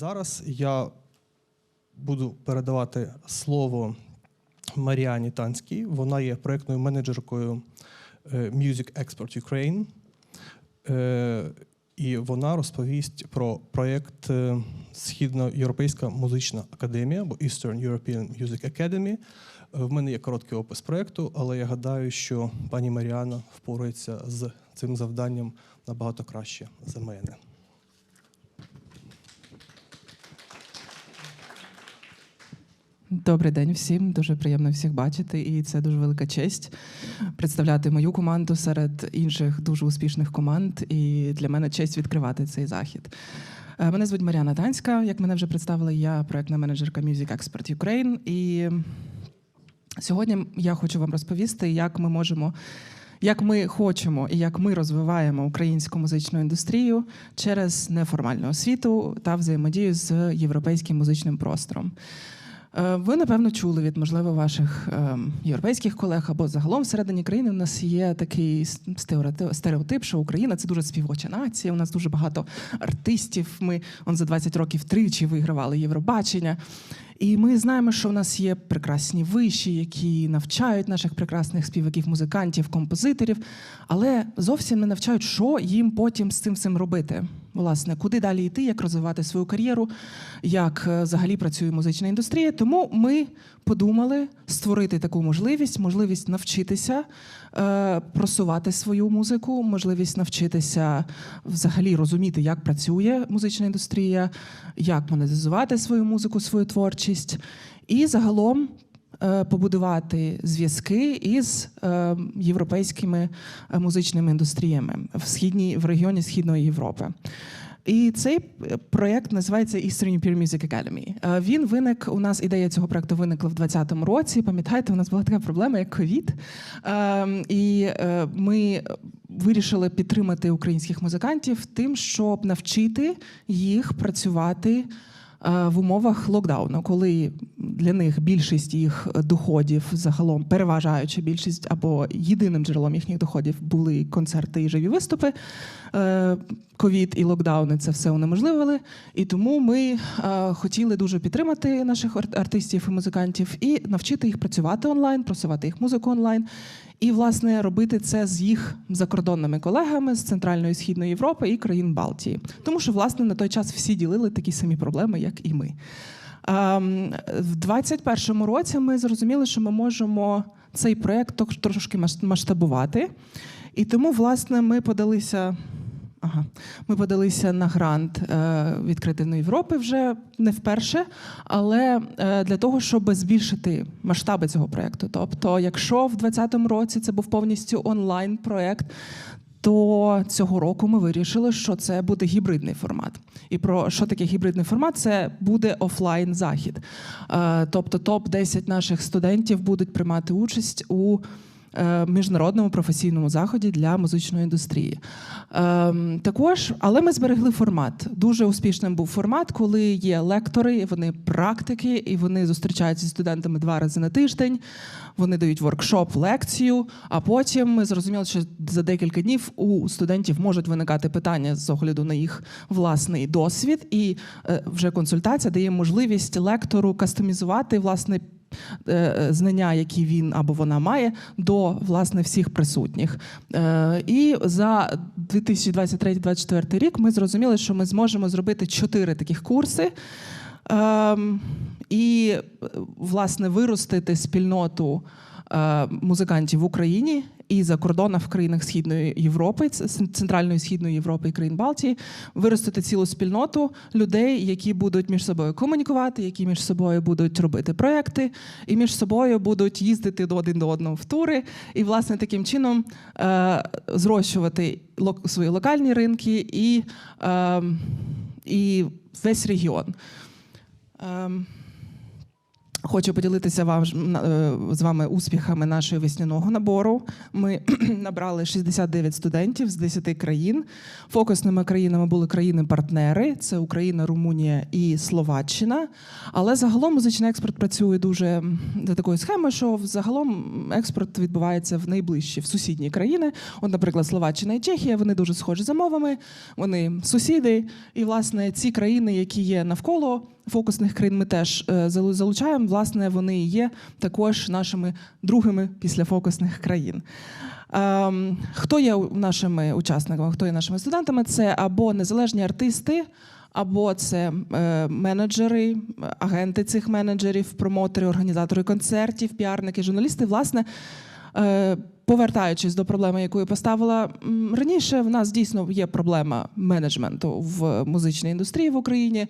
Зараз я буду передавати слово Маріані Танській. Вона є проєктною менеджеркою е, Music Export Ukraine. Е, І вона розповість про проєкт е, Східноєвропейська музична академія або Eastern European Music Academy. В мене є короткий опис проєкту, але я гадаю, що пані Маріана впорається з цим завданням набагато краще за мене. Добрий день всім. Дуже приємно всіх бачити, і це дуже велика честь представляти мою команду серед інших дуже успішних команд. І для мене честь відкривати цей захід. Е, Мене звуть Мар'яна Танська. Як мене вже представили, я проектна менеджерка Music Expert Ukraine. І сьогодні я хочу вам розповісти, як ми можемо. Як ми хочемо і як ми розвиваємо українську музичну індустрію через неформальну освіту та взаємодію з європейським музичним простором. Е, Ви напевно чули від можливо ваших ем, європейських колег або загалом всередині країни у нас є такий стереотип, що Україна це дуже співоча нація. У нас дуже багато артистів. Ми он за 20 років тричі вигравали Євробачення. І ми знаємо, що в нас є прекрасні виші, які навчають наших прекрасних співаків, музикантів, композиторів, але зовсім не навчають, що їм потім з цим всім робити. Власне, куди далі йти, як розвивати свою кар'єру, як е, взагалі працює музична індустрія. Тому ми подумали створити таку можливість, можливість навчитися е, просувати свою музику, можливість навчитися взагалі розуміти, як працює музична індустрія, як монетизувати свою музику, свою творчість, і загалом. Е, Побудувати зв'язки із е, європейськими е, музичними індустріями в східній в регіоні Східної Європи. І цей проєкт називається Eastern European Music Academy. Він виник у нас ідея цього проєкту виникла в 2020 році. Пам'ятаєте, у нас була така проблема, як ковід. Ем, І ми вирішили підтримати українських музикантів тим, щоб навчити їх працювати. Е, В умовах локдауну, коли для них більшість їх доходів, загалом переважаюча більшість або єдиним джерелом їхніх доходів були концерти і живі виступи. Е, Ковід і локдауни це все унеможливили. І тому ми е, хотіли дуже підтримати наших ар- артистів і музикантів і навчити їх працювати онлайн, просувати їх музику онлайн. І, власне, робити це з їх закордонними колегами з Центральної Східної Європи і країн Балтії. Тому що, власне, на той час всі ділили такі самі проблеми, як і ми. В В 2021 році ми зрозуміли, що ми можемо цей проєкт трошки масштабувати. І тому, власне, ми подалися. Ага, ми подалися на грант е, від Креативної Європи вже не вперше, але е, для того, щоб збільшити масштаби цього проєкту. Тобто, якщо в 2020 році це був повністю онлайн проєкт, то цього року ми вирішили, що це буде гібридний формат. І про що таке гібридний формат? Це буде офлайн захід. Е, Тобто, топ 10 наших студентів будуть приймати участь у міжнародному професійному заході для музичної індустрії. Ем, Також, але ми зберегли формат. Дуже успішним був формат, коли є лектори, вони практики, і вони зустрічаються зі студентами два рази на тиждень. Вони дають воркшоп, лекцію. А потім ми зрозуміли, що за декілька днів у студентів можуть виникати питання з огляду на їх власний досвід, і е, вже консультація дає можливість лектору кастомізувати власне. Е, Знання, які він або вона має, до власне всіх присутніх. Е, І за 2023-2024 рік ми зрозуміли, що ми зможемо зробити чотири таких курси. Ем, і е, власне виростити спільноту е, музикантів в Україні і за кордоном в країнах Східної Європи, Центральної Східної Європи і країн Балтії, виростити цілу спільноту людей, які будуть між собою комунікувати, які між собою будуть робити проекти, і між собою будуть їздити до один до одного в тури, і власне таким чином е, зрощувати свої локальні ринки і, е, і весь регіон. Ем, Хочу поділитися вам, е, з вами успіхами нашого весняного набору. Ми набрали 69 студентів з 10 країн. Фокусними країнами були країни-партнери: це Україна, Румунія і Словаччина. Але загалом музичний експорт працює дуже за такою схемою, що загалом експорт відбувається в найближчі в сусідні країни. От, наприклад, Словаччина і Чехія, вони дуже схожі за мовами, вони сусіди. І, власне, ці країни, які є навколо фокусних країн, ми теж е, залучаємо. Власне, вони є також нашими другими після фокусних країн. Ем, Хто є нашими учасниками, хто є нашими студентами? Це або незалежні артисти, або це е, менеджери, агенти цих менеджерів, промотори, організатори концертів, піарники, журналісти. Власне, е, повертаючись до проблеми, яку я поставила раніше, в нас дійсно є проблема менеджменту в музичній індустрії в Україні.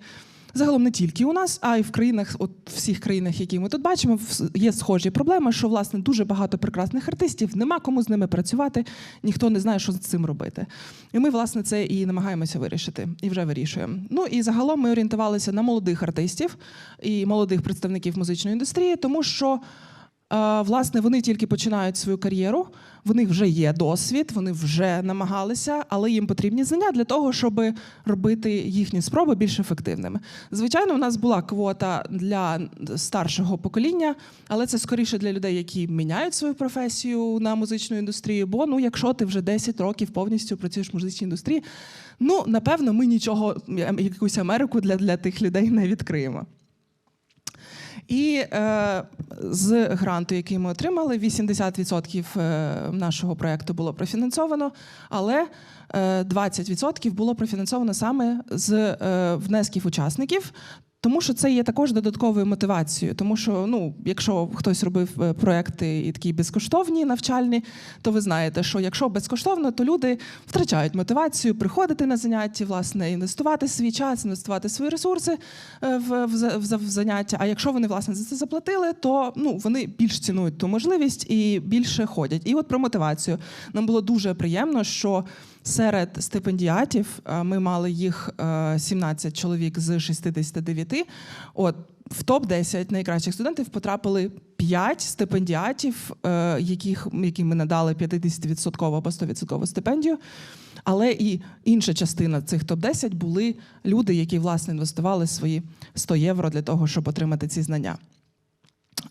Загалом не тільки у нас, а й в країнах, от всіх країнах, які ми тут бачимо, є схожі проблеми, що власне дуже багато прекрасних артистів, нема кому з ними працювати, ніхто не знає, що з цим робити. І ми, власне, це і намагаємося вирішити, і вже вирішуємо. Ну і загалом ми орієнтувалися на молодих артистів і молодих представників музичної індустрії, тому що. Е, Власне, вони тільки починають свою кар'єру, в них вже є досвід, вони вже намагалися, але їм потрібні знання для того, щоб робити їхні спроби більш ефективними. Звичайно, у нас була квота для старшого покоління, але це скоріше для людей, які міняють свою професію на музичну індустрію. Бо ну, якщо ти вже 10 років повністю працюєш в музичній індустрії, ну напевно, ми нічого, якусь Америку для, для тих людей не відкриємо. І е, з гранту, який ми отримали, 80% е, нашого проєкту було профінансовано, але е, 20% було профінансовано саме з е, внесків учасників. Тому що це є також додатковою мотивацією. Тому що, ну, якщо хтось робив е, проекти і такі безкоштовні навчальні, то ви знаєте, що якщо безкоштовно, то люди втрачають мотивацію приходити на заняття, власне, інвестувати свій час, інвестувати свої ресурси е, в, в, в, в заняття. А якщо вони власне за це заплатили, то ну вони більш цінують ту можливість і більше ходять. І от про мотивацію нам було дуже приємно, що серед стипендіатів е, ми мали їх е, 17 чоловік з 69. От в топ 10 найкращих студентів потрапили 5 стипендіатів, е, яких яким ми надали 50% або 100% стипендію. Але і інша частина цих топ 10 були люди, які власне інвестували свої 100 євро для того, щоб отримати ці знання.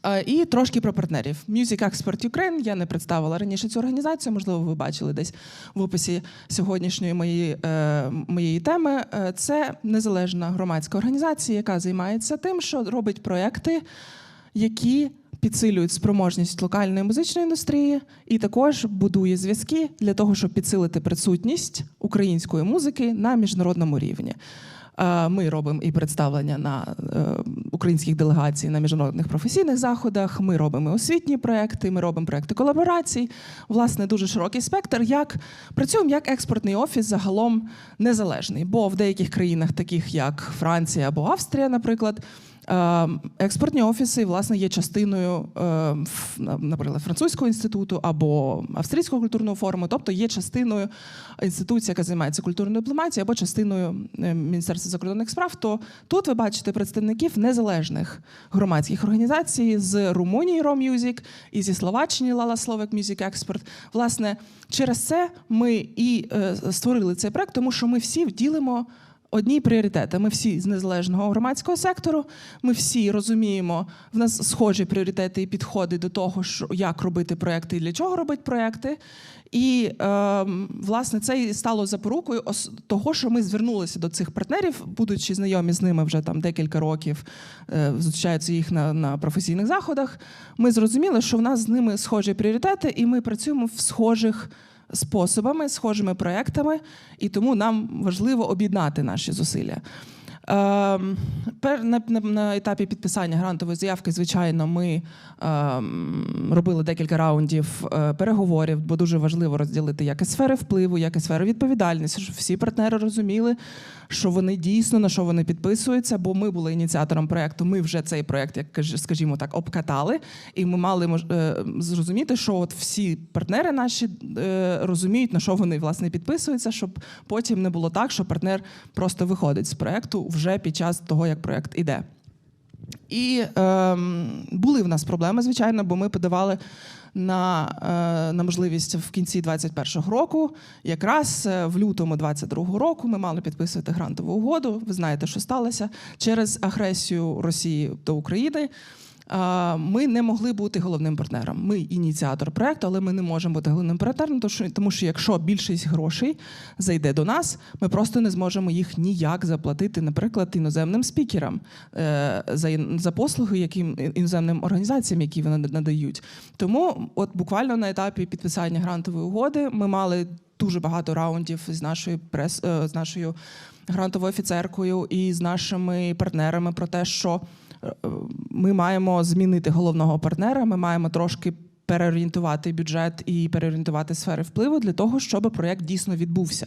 Е, І трошки про партнерів. Music Expert Ukraine. Я не представила раніше цю організацію. Можливо, ви бачили десь в описі сьогоднішньої моєї, е, моєї теми. Е, Це незалежна громадська організація, яка займається тим, що робить проекти, які підсилюють спроможність локальної музичної індустрії, і також будує зв'язки для того, щоб підсилити присутність української музики на міжнародному рівні. Е, Ми робимо і представлення на е, українських делегацій на міжнародних професійних заходах. Ми робимо освітні проекти, ми робимо проекти колаборацій. Власне, дуже широкий спектр. Як працюємо як експортний офіс загалом незалежний, бо в деяких країнах, таких як Франція або Австрія, наприклад. Е, Експортні офіси власне є частиною, е, наприклад, французького інституту або австрійського культурного форуму, тобто є частиною інституції, яка займається культурною дипломатією, або частиною е, Міністерства закордонних справ. То тут ви бачите представників незалежних громадських організацій з Румунії Music і зі Словаччини Lala Slovak Music Expert. Власне, через це ми і створили цей проект, тому що ми всі ділимо одні пріоритети. Ми всі з незалежного громадського сектору. Ми всі розуміємо, в нас схожі пріоритети і підходи до того, що як робити проекти і для чого робити проекти. І е, власне це і стало запорукою того, що ми звернулися до цих партнерів, будучи знайомі з ними вже там декілька років, е, зустрічаються їх на, на професійних заходах. Ми зрозуміли, що в нас з ними схожі пріоритети, і ми працюємо в схожих способами, схожими проектами, і тому нам важливо об'єднати наші зусилля. Ем, на, етапі підписання грантової заявки, звичайно, ми ем, робили декілька раундів е, переговорів, бо дуже важливо розділити як і сфери впливу, як і сфери відповідальності, щоб всі партнери розуміли, що вони дійсно на що вони підписуються, бо ми були ініціатором проекту. Ми вже цей проект, як каж- скажімо так, обкатали, і ми мали е, зрозуміти, що от всі партнери наші е, розуміють, на що вони власне підписуються, щоб потім не було так, що партнер просто виходить з проекту вже під час того, як проєкт іде. І е, були в нас проблеми, звичайно, бо ми подавали на, е, на можливість в кінці 2021 року. Якраз е, в лютому 2022 року ми мали підписувати грантову угоду. Ви знаєте, що сталося через агресію Росії до України. Ми не могли бути головним партнером. Ми ініціатор проекту, але ми не можемо бути головним партнером, тому що, якщо більшість грошей зайде до нас, ми просто не зможемо їх ніяк заплатити, наприклад, іноземним спікерам е, за, послуги, яким іноземним організаціям, які вони надають. Тому, от буквально на етапі підписання грантової угоди, ми мали дуже багато раундів з нашою прес е, з нашою грантовою офіцеркою і з нашими партнерами про те, що ми маємо змінити головного партнера. Ми маємо трошки переорієнтувати бюджет і переорієнтувати сфери впливу для того, щоб проєкт дійсно відбувся.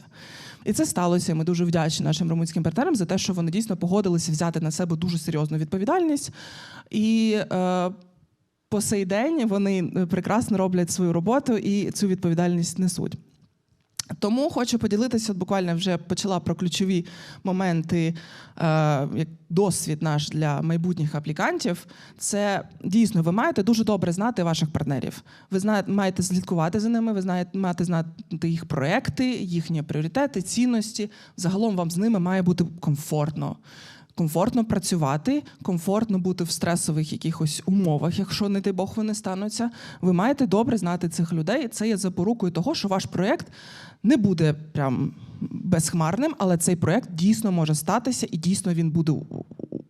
І це сталося. Ми дуже вдячні нашим румунським партнерам за те, що вони дійсно погодилися взяти на себе дуже серйозну відповідальність. І е, по сей день вони прекрасно роблять свою роботу і цю відповідальність несуть. Тому хочу поділитися, от буквально вже почала про ключові моменти, е, як досвід наш для майбутніх аплікантів. Це дійсно ви маєте дуже добре знати ваших партнерів. Ви знаєте, маєте слідкувати за ними, ви знаєте, маєте знати їх проекти, їхні пріоритети, цінності. Загалом вам з ними має бути комфортно. Комфортно працювати, комфортно бути в стресових якихось умовах, якщо не дай Бог вони стануться. Ви маєте добре знати цих людей. Це є запорукою того, що ваш проєкт не буде прям безхмарним, але цей проект дійсно може статися, і дійсно він буде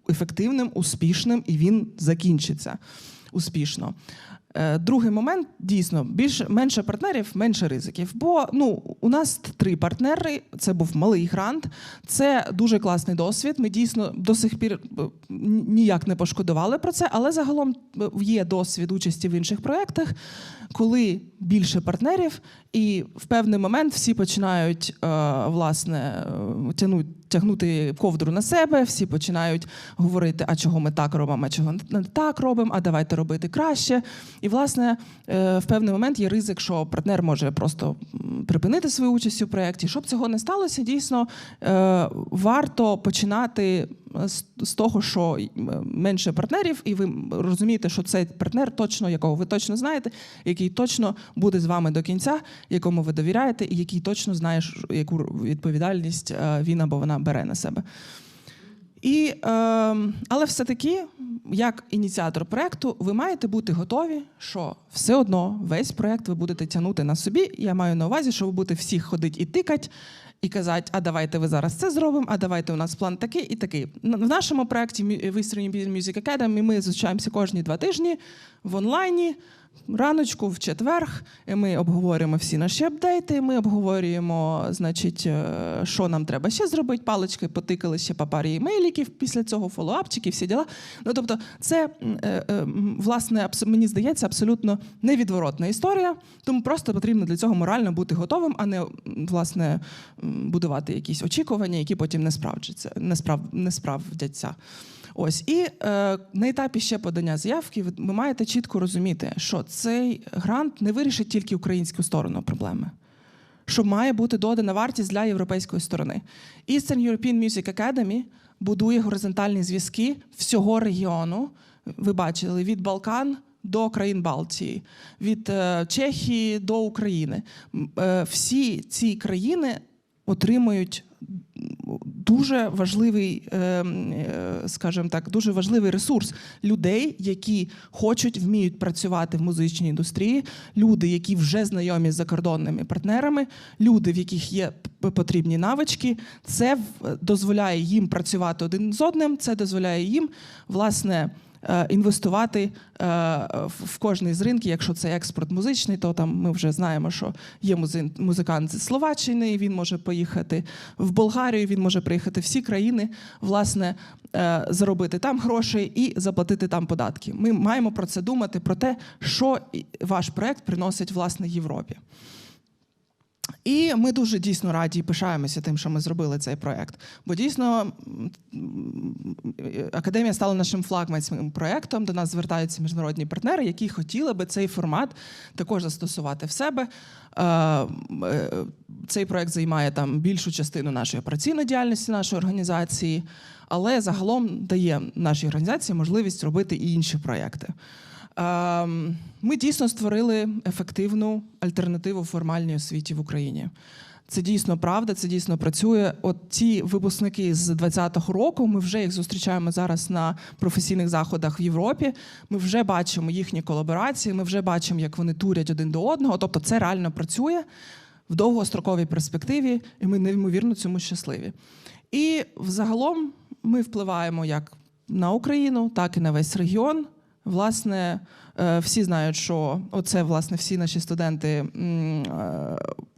ефективним, успішним, і він закінчиться успішно. Е, Другий момент дійсно більше менше партнерів, менше ризиків. Бо ну у нас три партнери. Це був малий грант. Це дуже класний досвід. Ми дійсно до сих пір е, ніяк не пошкодували про це, але загалом е, є досвід участі в інших проєктах, коли більше партнерів, і в певний момент всі починають власне тягнуть, тягнути ковдру на себе, всі починають говорити, а чого ми так робимо, а чого не так робимо, а давайте робити краще. І, власне, е, в певний момент є ризик, що партнер може просто припинити свою участь у проєкті. Щоб цього не сталося, дійсно е, варто починати з, з того, що менше партнерів, і ви розумієте, що цей партнер точно, якого ви точно знаєте, який точно буде з вами до кінця, якому ви довіряєте, і який точно знає, яку відповідальність е, він або вона бере на себе. І, е, але все-таки, як ініціатор проекту, ви маєте бути готові, що все одно весь проект ви будете тягнути на собі. Я маю на увазі, що ви будете всіх ходити і тикати, і казати, а давайте ви зараз це зробимо, а давайте у нас план такий і такий. В нашому проєкті Mu- Music Academy ми зустрічаємося кожні два тижні в онлайні. Раночку в четверг ми обговорюємо всі наші апдейти. Ми обговорюємо, значить, е, що нам треба ще зробити. Палички потикали ще по парі емейліків, після цього фоллоуапчики, всі діла. Ну тобто, це е, е, власне мені здається абсолютно невідворотна історія. Тому просто потрібно для цього морально бути готовим, а не власне будувати якісь очікування, які потім не справдяться, не справ не справдяться. Ось і е, на етапі ще подання заявки ви маєте чітко розуміти, що цей грант не вирішить тільки українську сторону проблеми. Що має бути додана вартість для європейської сторони. Eastern European Music Academy будує горизонтальні зв'язки всього регіону. Ви бачили від Балкан до країн Балтії, від е, Чехії до України. Е, всі ці країни отримують дуже важливий, е, е, скажімо так, дуже важливий ресурс людей, які хочуть, вміють працювати в музичній індустрії, люди, які вже знайомі з закордонними партнерами, люди, в яких є потрібні навички. Це дозволяє їм працювати один з одним. Це дозволяє їм власне. Е, Інвестувати е, в- кожний з ринків, якщо це експорт музичний, то там ми вже знаємо, що є музикант з Словаччини, він може поїхати в Болгарію, він може приїхати всі країни, власне, е, заробити там гроші і заплатити там податки. Ми маємо про це думати, про те, що ваш проект приносить власне Європі. І ми дуже дійсно раді і пишаємося тим, що ми зробили цей проект. Бо дійсно академія стала нашим флагманським проектом. До нас звертаються міжнародні партнери, які хотіли би цей формат також застосувати в себе. Е, е, цей проект займає там більшу частину нашої операційної діяльності нашої організації, але загалом дає нашій організації можливість робити і інші проекти. Ем, Ми дійсно створили ефективну альтернативу формальній освіті в Україні. Це дійсно правда, це дійсно працює. От ті випускники з 20-го року, ми вже їх зустрічаємо зараз на професійних заходах в Європі. Ми вже бачимо їхні колаборації, ми вже бачимо, як вони турять один до одного. Тобто, це реально працює в довгостроковій перспективі, і ми неймовірно цьому щасливі. І взагалом ми впливаємо як на Україну, так і на весь регіон. Власне, е, всі знають, що оце власне всі наші студенти е,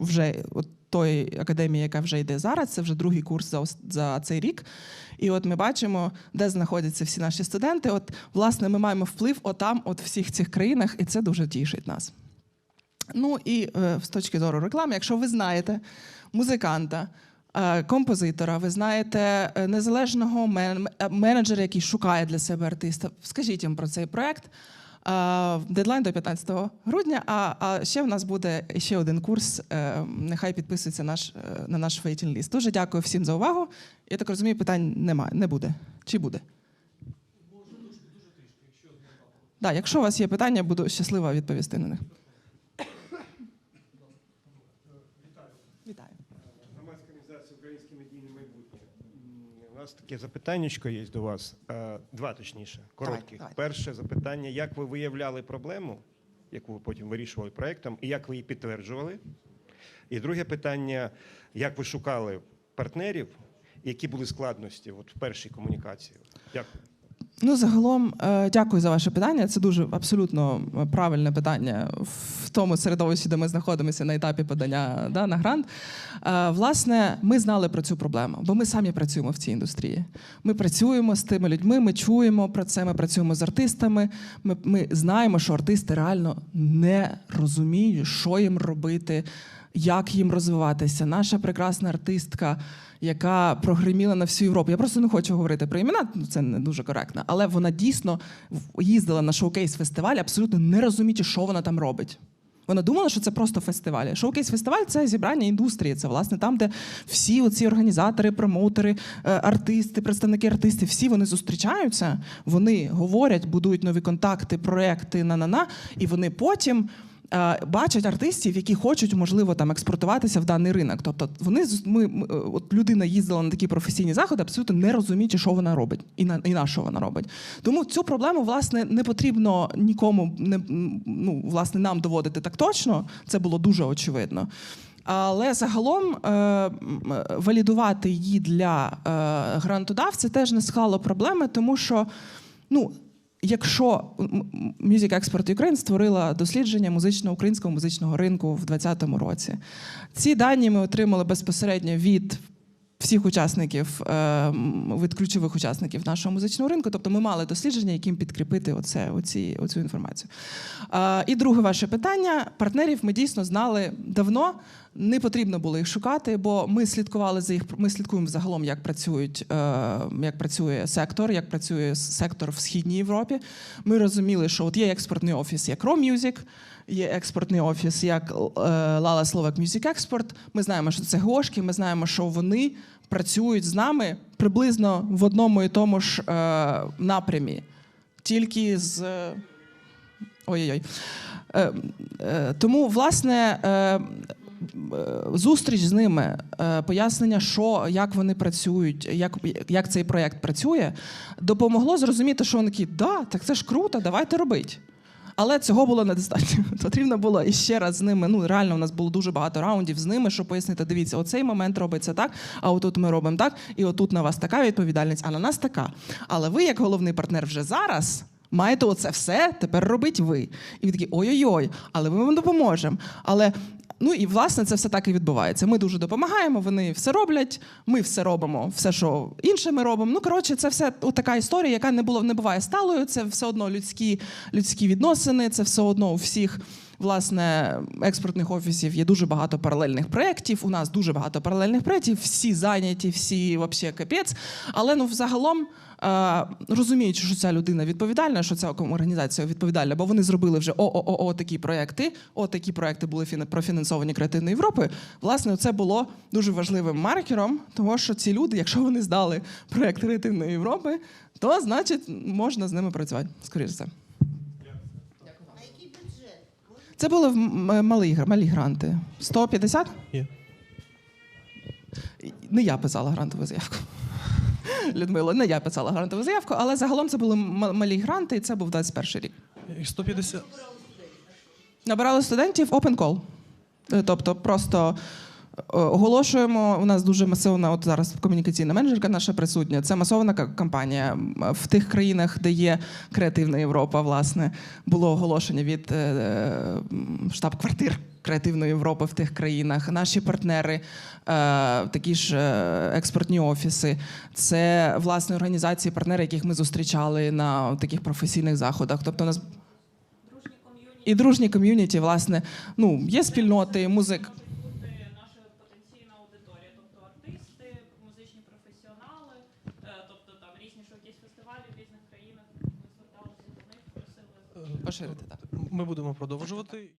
вже от тої академії, яка вже йде зараз. Це вже другий курс за, за цей рік. І от ми бачимо, де знаходяться всі наші студенти. От, власне, ми маємо вплив отам, от всіх цих країнах, і це дуже тішить нас. Ну і е, з точки зору реклами, якщо ви знаєте музиканта, композитора, ви знаєте е, незалежного мен- е, менеджера, який шукає для себе артиста, скажіть їм про цей проект. Е, Дедлайн до 15 грудня. А, ще в нас буде ще один курс. е, Нехай підписується наш, е, на наш вейтінг ліст. Дуже дякую всім за увагу. Я так розумію, питань немає, не буде. Чи буде? Да, якщо у вас є питання, буду щаслива відповісти на них. Нас таке запитаннячко є до вас. Е, Два точніше, давайте. Перше запитання: як ви виявляли проблему, яку ви потім вирішували проектом, і як ви її підтверджували? І друге питання: як ви шукали партнерів, які були складності от в першій комунікації? Дякую. Ну, загалом, е, дякую за ваше питання. Це дуже абсолютно е, правильне питання в тому середовищі, де ми знаходимося на етапі подання да, на грант. Е, Власне, ми знали про цю проблему, бо ми самі працюємо в цій індустрії. Ми працюємо з тими людьми, ми чуємо про це, ми працюємо з артистами. Ми, ми знаємо, що артисти реально не розуміють, що їм робити. Як їм розвиватися? Наша прекрасна артистка, яка прогриміла на всю Європу. Я просто не хочу говорити про імена, ну, це не дуже коректно. Але вона дійсно їздила на шоукейс-фестиваль, абсолютно не розуміючи, що вона там робить. Вона думала, що це просто фестиваль. Шоукейс-фестиваль це зібрання індустрії. Це власне там, де всі оці організатори, промоутери, е, артисти, представники артистів, всі вони зустрічаються, вони говорять, будують нові контакти, проекти, на-на-на, і вони потім. Е, Бачать артистів, які хочуть, можливо, там експортуватися в даний ринок. Тобто вони ми, е, от людина їздила на такі професійні заходи, абсолютно не розуміючи, що вона робить і на і на що вона робить. Тому цю проблему власне не потрібно нікому не ну, власне нам доводити так точно. Це було дуже очевидно. Але загалом е, валідувати її для грантодавця теж не склало проблеми, тому що ну. Якщо Music Expert Ukraine створила дослідження музичного українського музичного ринку в 2020 році, ці дані ми отримали безпосередньо від всіх учасників, е, від ключових учасників нашого музичного ринку. Тобто ми мали дослідження, яким підкріпити оце, оці, оцю інформацію. Е, І друге ваше питання: партнерів ми дійсно знали давно. Не потрібно було їх шукати, бо ми слідкували за їх. Ми слідкуємо загалом, як працюють, е, як працює сектор, як працює сектор в східній Європі. Ми розуміли, що от є експортний офіс, як Raw Music, є експортний офіс, як е, Lala Slovak Music Export. Ми знаємо, що це ГОшки, ми знаємо, що вони працюють з нами приблизно в одному і тому ж е, напрямі, тільки з. Ой-ой-ой. Тому, власне, зустріч з ними, е, пояснення, що, як вони працюють, як, як цей проєкт працює, допомогло зрозуміти, що вони такі, да, так це ж круто, давайте робити. Але цього було недостатньо. Потрібно було іще раз з ними. Ну реально, у нас було дуже багато раундів з ними, щоб пояснити. Дивіться, оцей момент робиться так, а отут ми робимо так, і отут на вас така відповідальність, а на нас така. Але ви, як головний партнер, вже зараз. Маєте оце все тепер робить ви. І ви такі ой-ой-ой, але ми вам допоможемо. Але ну і власне це все так і відбувається. Ми дуже допомагаємо, вони все роблять, ми все робимо, все, що інше ми робимо. Ну коротше, це все така історія, яка не було не буває сталою. Це все одно людські, людські відносини, це все одно у всіх власне експортних офісів є дуже багато паралельних проєктів. У нас дуже багато паралельних проєктів, всі зайняті, всі взагалі капець. Але ну взагалом. е, Розуміючи, що ця людина відповідальна, що ця організація відповідальна, бо вони зробили вже о-о-о такі проекти. О, такі проекти були фіна- профінансовані креативної Європи. Власне, це було дуже важливим маркером, того що ці люди, якщо вони здали проект креативної Європи, то значить можна з ними працювати. Скоріше. Це були малі, малі гранти. 150? Є. Не я писала грантову заявку. Людмила, не я писала грантову заявку, але загалом це були малі гранти, і це був 21 рік. І 150. Набирали студентів open call. Е, Тобто просто оголошуємо. У нас дуже масивна, от зараз комунікаційна менеджерка наша присутня. Це масована кампанія. В тих країнах, де є креативна Європа, власне, було оголошення від е, е, штаб-квартир креативної Європи в тих країнах. Наші партнери, е, такі ж е, експортні офіси. Це власне організації, партнери, яких ми зустрічали на таких професійних заходах. Тобто, у нас і дружні ком'юніті, власне, ну, є спільноти, музик. Може бути наша потенційна аудиторія, тобто артисти, музичні професіонали, е, тобто там різні шоу-кейс фестивалі в різних країнах. Ми зверталися до них, просили Поширити так. Ми будемо продовжувати.